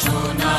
সোনা